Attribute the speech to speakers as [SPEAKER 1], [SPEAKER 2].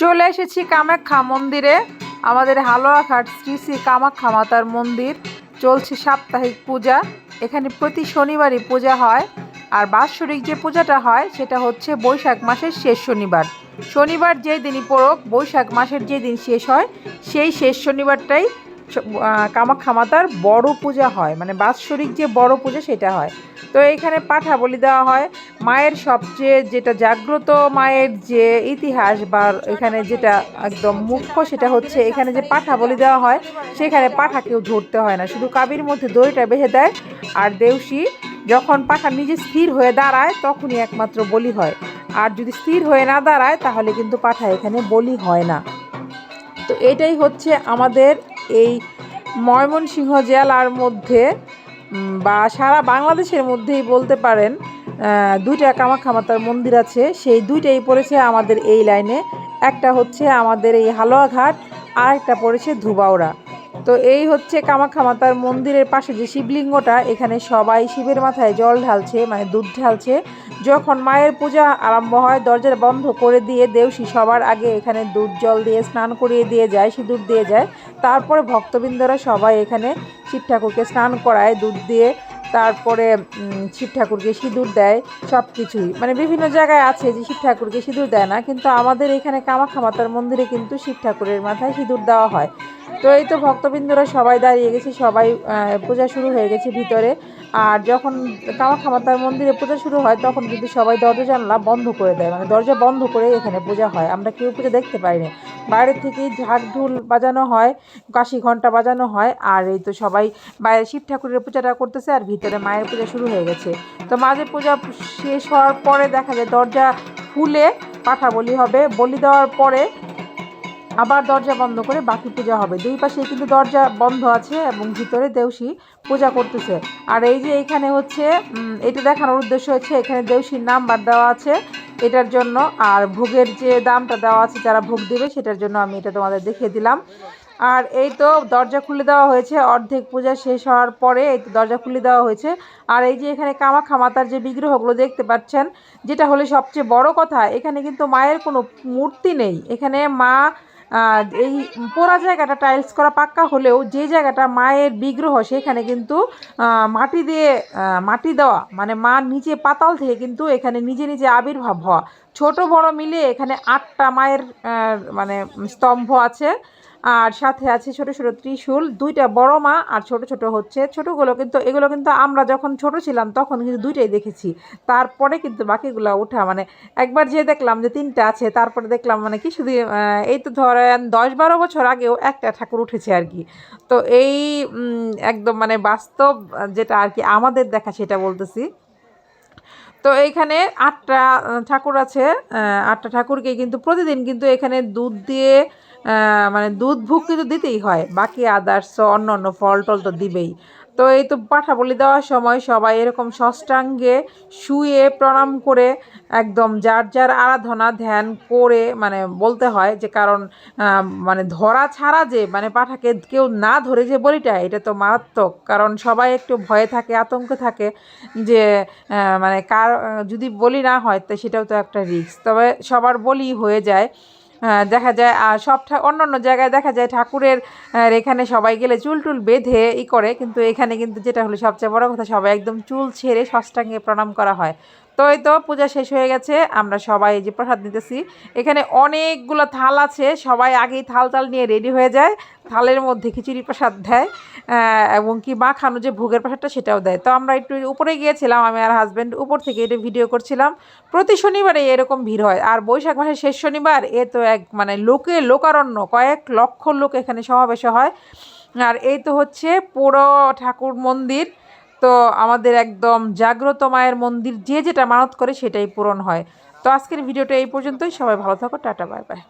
[SPEAKER 1] চলে এসেছি কামাখ্যা মন্দিরে। আমাদের হালুয়াঘাট শ্রী শ্রী কামাখ্যা মাতার মন্দির। চলছে সাপ্তাহিক পূজা। এখানে প্রতি শনিবারই পূজা হয়। আর বাৎসরিক যে পূজাটা হয়, সেটা হচ্ছে বৈশাখ মাসের শেষ শনিবার। শনিবার যেই দিনই পড়ুক, বৈশাখ মাসের যে দিন শেষ হয়, সেই শেষ শনিবারটাই কামাখ্যা মাতার বড় পূজা হয়। মানে বাৎসরিক যে বড় পূজা, সেটা হয়। তো এইখানে পাঠা বলি দেওয়া হয়। মায়ের সবচেয়ে যেটা জাগ্রত মায়ের যে ইতিহাস বা এখানে যেটা একদম মুখ্য সেটা হচ্ছে এখানে যে পাঠা বলি দেওয়া হয়, সেখানে পাঠা কেউ ধরতে হয় না। শুধু কাবির মধ্যে দড়িটা বেঁধে দেয় আর দেউসি যখন পাঠা নিজে স্থির হয়ে দাঁড়ায়, তখনই একমাত্র বলি হয়। আর যদি স্থির হয়ে না দাঁড়ায়, তাহলে কিন্তু পাঠা এখানে বলি হয় না। তো এটাই হচ্ছে আমাদের এই ময়মনসিংহ জেলার মধ্যে বা সারা বাংলাদেশের মধ্যেই বলতে পারেন দুইটা কামাখ্যা মাতার মন্দির আছে। সেই দুইটাই পড়েছে আমাদের এই লাইনে। একটা হচ্ছে আমাদের এই হালুয়াঘাট আর একটা পড়েছে ধুবাউড়া। তো এই হচ্ছে কামাখ্যা মাতার মন্দিরের পাশে যে শিবলিঙ্গটা, এখানে সবাই শিবের মাথায় জল ঢালছে মানে দুধ ঢালছে। যখন মায়ের পূজা আরম্ভ হয় দরজা বন্ধ করে দিয়ে দেউসি সবার আগে এখানে দুধ জল দিয়ে স্নান করিয়ে দিয়ে যায়, সিঁদুর দিয়ে যায়। তারপরে ভক্তবৃন্দরা সবাই এখানে শিব ঠাকুরকে স্নান করায় দুধ দিয়ে তারপরে শিব ঠাকুরকে সিঁদুর দেয় সব কিছুই মানে বিভিন্ন জায়গায় আছে যে শিব ঠাকুরকে সিঁদুর দেয় না, কিন্তু আমাদের এখানে কামাখ্যা মাতার মন্দিরে কিন্তু শিব ঠাকুরের মাথায় সিঁদুর দেওয়া হয়। তো এই তো ভক্তবৃন্দরা সবাই দাঁড়িয়ে গেছে, সবাই পূজা শুরু হয়ে গেছে ভিতরে। আর যখন কামাখ্যা মাতার মন্দিরে পূজা শুরু হয়, তখন কিন্তু সবাই দরজা জানলা বন্ধ করে দেয়। মানে দরজা বন্ধ করে এখানে পূজা হয়। আমরা কেউ পূজা দেখতে পাইনি। বাইরে থেকেই ঝাঁক ঢুল বাজানো হয়, কাশি ঘণ্টা বাজানো হয়, আর এই তো সবাই বাইরে শিব ঠাকুরের পূজাটা করতেছে, আর ভিতরে মায়ের পূজা শুরু হয়ে গেছে। তো মাঝে পূজা শেষ হওয়ার পরে দেখা যায় দরজা খুলে পাঠা বলি হবে। বলি দেওয়ার পরে আবার দরজা বন্ধ করে বাকি পূজা হবে। দুই পাশে কিন্তু দরজা বন্ধ আছে এবং ভিতরে দেউসি পূজা করতেছে। আর এই যে এখানে হচ্ছে এটা দেখানোর উদ্দেশ্য হচ্ছে এখানে দেউসির নাম্বার দেওয়া আছে এটার জন্য। আর ভোগের যে দামটা দেওয়া আছে, যারা ভোগ দেবে সেটার জন্য আমি এটা তোমাদের দেখিয়ে দিলাম। আর এই তো দরজা খুলে দেওয়া হয়েছে, অর্ধেক পূজা শেষ হওয়ার পরে এই তো দরজা খুলে দেওয়া হয়েছে। আর এই যে এখানে কামাখ্যা মাতার যে বিগ্রহগুলো দেখতে পাচ্ছেন, যেটা হলে সবচেয়ে বড় কথা, এখানে কিন্তু মায়ের কোনো মূর্তি নেই। এখানে মা এই পোড়া জায়গাটা টাইলস করা পাক্কা হলেও যে জায়গাটা মায়ের বিগ্রহ, সেখানে কিন্তু মাটি দিয়ে মাটি দেওয়া মানে মা নিচে পাতাল থেকে কিন্তু এখানে নিজে নিজে আবির্ভাব হওয়া। ছোট বড় মিলে এখানে আটটা মায়ের মানে স্তম্ভ আছে। আর সাথে আছে ছোট ছোট ত্রিশূল, দুইটা বড় মা আর ছোট ছোট হচ্ছে ছোটগুলো কিন্তু, এগুলো কিন্তু আমরা যখন ছোট ছিলাম তখন কিন্তু দুইটাই দেখেছি। তারপরে কিন্তু বাকিগুলো ওঠা মানে একবার যে দেখলাম যে তিনটা আছে, তারপরে দেখলাম মানে কি শুধু এই তো ধরেন দশ বারো বছর আগেও একটা ঠাকুর উঠেছে আর কি। তো এই একদম মানে বাস্তব যেটা আর কি আমাদের দেখা সেটা বলতেছি। তো এইখানে আটটা ঠাকুর আছে আটটা ঠাকুরকে কিন্তু প্রতিদিন কিন্তু এখানে দুধ দিয়ে মানে দুধ ভুগ কিন্তু দিতেই হয়। বাকি আদার্স অন্য অন্য ফল টল তো দিবেই। তো এই তো পাঠা বলি দেওয়ার সময় সবাই এরকম ষষ্ঠাঙ্গে শুয়ে প্রণাম করে একদম যার যার আরাধনা ধ্যান করে মানে বলতে হয় যে কারণ মানে ধরা ছাড়া যে মানে পাঠাকে কেউ না ধরে যে বলিটা, এটা তো মারাত্মক। কারণ সবাই একটু ভয়ে থাকে, আতঙ্কে থাকে যে মানে কার, যদি বলি না হয় তো সেটাও তো একটা রিস্ক তবে সবার বলি হয়ে যায়। দেখা যায়, আর সব অন্য অন্য জায়গায় দেখা যায় ঠাকুরের এখানে সবাই গেলে চুল টুল বেঁধে ই করে, কিন্তু এখানে কিন্তু যেটা হলো সবচেয়ে বড় কথা, সবাই একদম চুল ছেড়ে ষষ্ঠাঙ্গে প্রণাম করা হয়। তো এই তো পূজা শেষ হয়ে গেছে, আমরা সবাই যে প্রসাদ নিতেছি। এখানে অনেকগুলো থাল আছে, সবাই আগেই থাল তাল নিয়ে রেডি হয়ে যায়, থালের মধ্যে খিচুড়ি প্রসাদ দেয় এবং কি মাখানো যে ভোগের প্রসাদটা সেটাও দেয়। তো আমরা একটু উপরে গিয়েছিলাম, আমি আর হাজব্যান্ড উপর থেকে এটা ভিডিও করছিলাম। প্রতি শনিবারে এরকম ভিড় হয়, আর বৈশাখ মাসের শেষ শনিবার এ তো এক মানে লোকে লোকারণ্য, কয়েক লক্ষ লোক এখানে সমাবেশ হয়। আর এই তো হচ্ছে পুরো ঠাকুর মন্দির তো আমাদের একদম জাগ্রত মায়ের মন্দির যে যেটা মানত করে সেটাই পূরণ হয়। তো আজকের ভিডিওটা এই পর্যন্তই। সবাই ভালো থাকো। Tata, bye bye.